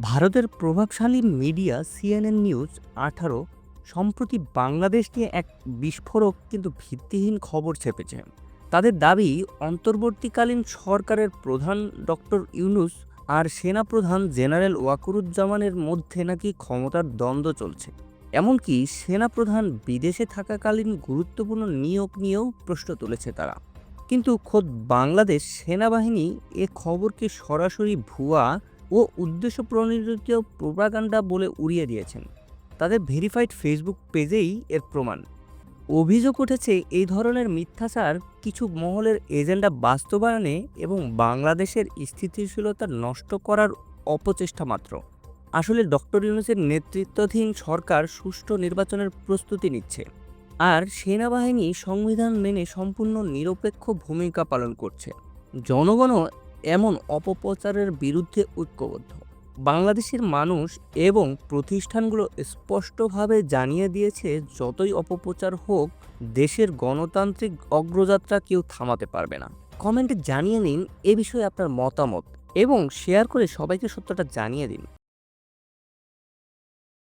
ভারতের প্রভাবশালী media CNN news আঠারো সম্প্রতি বাংলাদেশ নিয়ে এক বিস্ফোরক কিন্তু ভিত্তিহীন খবর ছেপেছে। তাদের দাবি, অন্তর্বর্তীকালীন সরকারের প্রধান ডক্টর ইউনুস আর সেনাপ্রধান জেনারেল ওয়াকুরুজ্জামানের মধ্যে নাকি ক্ষমতার দ্বন্দ্ব চলছে। এমনকি সেনাপ্রধান বিদেশে থাকাকালীন গুরুত্বপূর্ণ নিয়োগ নিয়েও প্রশ্ন তুলেছে তারা। কিন্তু খোদ বাংলাদেশ সেনাবাহিনী এ খবরকে সরাসরি ভুয়া ও উদ্দেশ্য প্রণোদিত প্রোপাগান্ডা বলে উড়িয়ে দিয়েছেন। তাদের ভেরিফাইড ফেসবুক পেজেই এর প্রমাণ। অভিযোগ উঠেছে, এই ধরনের মিথ্যাচার কিছু মহলের এজেন্ডা বাস্তবায়নে এবং বাংলাদেশের স্থিতিশীলতা নষ্ট করার অপচেষ্টা মাত্র। আসলে ডক্টর ইউনুসের নেতৃত্বাধীন সরকার সুষ্ঠু নির্বাচনের প্রস্তুতি নিচ্ছে আর সেনাবাহিনী সংবিধান মেনে সম্পূর্ণ নিরপেক্ষ ভূমিকা পালন করছে। জনগণও এমন অপপ্রচারের বিরুদ্ধে ঐক্যবদ্ধ। বাংলাদেশের মানুষ এবং প্রতিষ্ঠানগুলো স্পষ্টভাবে জানিয়ে দিয়েছে, যতই অপপ্রচার হোক, দেশের গণতান্ত্রিক অগ্রযাত্রা কেউ থামাতে পারবে না। কমেন্টে জানিয়ে নিন এ বিষয়ে আপনার মতামত এবং শেয়ার করে সবাইকে সত্যটা জানিয়ে দিন।